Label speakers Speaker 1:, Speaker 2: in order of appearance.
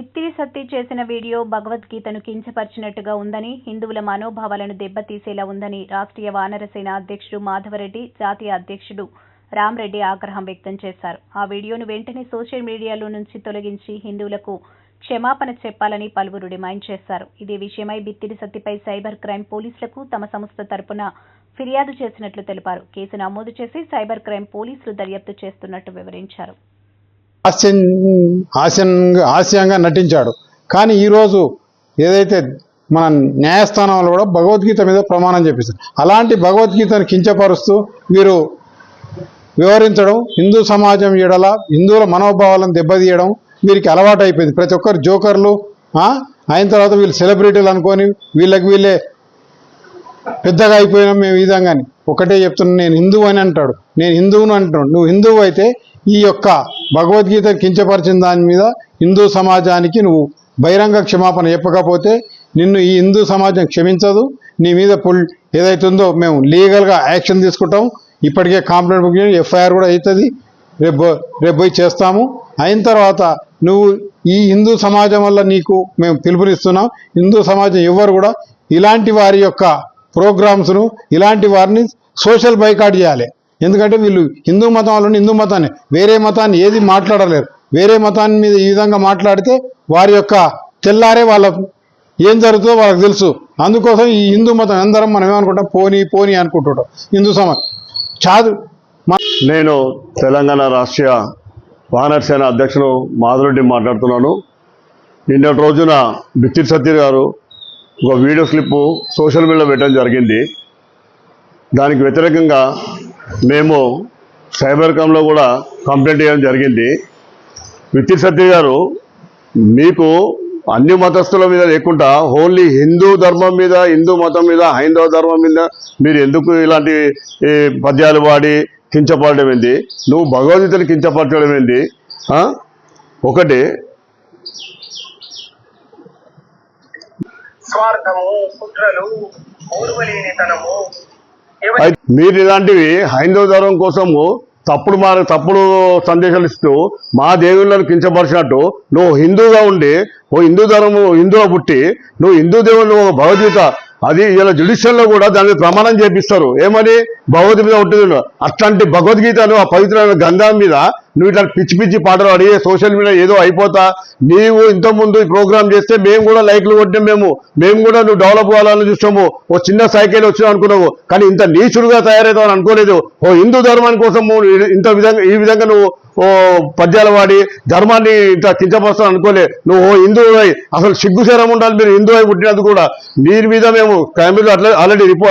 Speaker 1: బిత్తిరి సత్తి చేసిన వీడియో భగవద్గీతను కించపరిచినట్టుగా ఉందని హిందువుల మనోభావాలను దెబ్బతీసేలా ఉందని రాష్ట్రీయ వానరసేన అధ్యక్షుడు మాధవరెడ్డి జాతీయ అధ్యక్షుడు రామ్రెడ్డి ఆగ్రహం వ్యక్తం చేశారు. ఆ వీడియోను వెంటనే సోషల్ మీడియాలో నుంచి తొలగించి హిందువులకు క్షమాపణ చెప్పాలని పలువురు డిమాండ్ చేశారు. ఇదే విషయమై బిత్తిరి సత్తిపై సైబర్ క్రైమ్ పోలీసులకు తమ సంస్థ తరపున ఫిర్యాదు చేసినట్లు తెలిపారు. కేసు నమోదు చేసి సైబర్ క్రైమ్ పోలీసులు దర్యాప్తు చేస్తున్నట్టు వివరించారు.
Speaker 2: హాస్యం హాస్యంగా హాస్యంగా నటించాడు. కానీ ఈరోజు ఏదైతే మన న్యాయస్థానంలో కూడా భగవద్గీత మీద ప్రమాణం చేపిస్తారు. అలాంటి భగవద్గీతను కించపరుస్తూ వీరు వివరించడం హిందూ సమాజం ఎడల హిందువుల మనోభావాలను దెబ్బతీయడం వీరికి అలవాటు అయిపోయింది ప్రతి ఒక్కరు జోకర్లు అయిన తర్వాత వీళ్ళు సెలబ్రిటీలు అనుకొని వీళ్ళకి వీళ్ళే పెద్దగా అయిపోయినాం మేము ఈ విధంగాని. ఒకటే చెప్తున్నాను నేను హిందువు అని అంటాడు. నేను హిందువును అంటాడు నువ్వు హిందువు అయితే ఈ యొక్క భగవద్గీత కించపరిచిన దాని మీద హిందూ సమాజానికి నువ్వు బహిరంగ క్షమాపణ చెప్పకపోతే నిన్ను ఈ హిందూ సమాజం క్షమించదు. నీ మీద పుల్ ఏదైతుందో మేము లీగల్గా యాక్షన్ తీసుకుంటాం. ఇప్పటికే కంప్లైంట్ బుక్ ఎఫ్ఐఆర్ కూడా అవుతుంది. రేపు రేపు పోయి చేస్తాము. అయిన తర్వాత నువ్వు ఈ హిందూ సమాజం వల్ల నీకు మేము పిలుపునిస్తున్నాం. హిందూ సమాజం ఎవ్వరు కూడా ఇలాంటి వారి యొక్క ప్రోగ్రామ్స్ను ఇలాంటి వారిని సోషల్ బైకాట్ చేయాలి. ఎందుకంటే వీళ్ళు హిందూ మతం వాళ్ళు హిందూ మతాన్ని వేరే మతాన్ని ఏది మాట్లాడలేరు. వేరే మతాన్ని మీద ఈ విధంగా మాట్లాడితే వారి యొక్క తెల్లారే వాళ్ళ ఏం జరుగుతుందో వాళ్ళకి తెలుసు. అందుకోసం ఈ హిందూ మతం అందరం మనం ఏమనుకుంటాం? పోనీ పోనీ అనుకుంటుంటాం. హిందూ సమాజం చాదు.
Speaker 3: నేను తెలంగాణ రాష్ట్రీయ వానర్ సేన అధ్యక్షుడు మాధురెడ్డి మాట్లాడుతున్నాను. నిన్నటి రోజున బిత్తిరి సత్యర్ గారు ఒక వీడియో క్లిప్పు సోషల్ మీడియాలో పెట్టడం జరిగింది. దానికి వ్యతిరేకంగా మేము సైబర్ కంలో కూడా కంప్లైంట్ చేయడం జరిగింది. విత్తి సత్య గారు మీకు అన్ని మతస్థుల మీద లేకుండా ఓన్లీ హిందూ ధర్మం మీద హిందూ మతం మీద హైందవ ధర్మం మీద మీరు ఎందుకు ఇలాంటి పద్యాలు వాడి కించపడడం ఏంది? నువ్వు భగవద్గీతను కించపరచడం ఏంది? ఒకటి
Speaker 4: స్వార్థము కుట్రలు ఓర్వలేనితనము
Speaker 3: మీరు ఇలాంటివి హైందవ ధర్మం కోసము తప్పుడు మా తప్పుడు సందేశాలు ఇస్తూ మా దేవుళ్ళను కించపరిచినట్టు నువ్వు హిందూగా ఉండి ఓ హిందూ ధర్మము హిందువుగా పుట్టి నువ్వు హిందూ దేవుళ్ళు ఒక భగవద్గీత అది ఇలా జుడిషియల్లో కూడా దాన్ని ప్రమాణం చేపిస్తారు. ఏమని? భగవద్గీత మీద ఉంటుంది అట్లాంటి భగవద్గీతను ఆ పవిత్రమైన గంధం మీద నువ్వు ఇట్లా పిచ్చి పిచ్చి పాటలు అడిగే సోషల్ మీడియా ఏదో అయిపోతా నీవు ఇంతకుముందు ఈ ప్రోగ్రామ్ చేస్తే మేము కూడా లైక్లు కొట్టినాం మేము. మేము కూడా నువ్వు డెవలప్ కావాలని చూసాము ఓ చిన్న సైకిల్ వచ్చినావు అనుకున్నావు. కానీ ఇంత నీచుడుగా తయారవుతావు అనుకోలేదు. ఓ హిందూ ధర్మాని కోసం ఇంత విధంగా ఈ విధంగా నువ్వు ఓ పద్యాలు వాడి ధర్మాన్ని ఇంత కించపరుస్తావు అనుకోలే. నువ్వు ఓ హిందువు అసలు సిగ్గుశరం ఉండాలి మీరు హిందూ అయి పుట్టినందుకు కూడా. మీరు మీద మేము ఫ్యామిలీలో అట్లా ఆల్రెడీ రిపో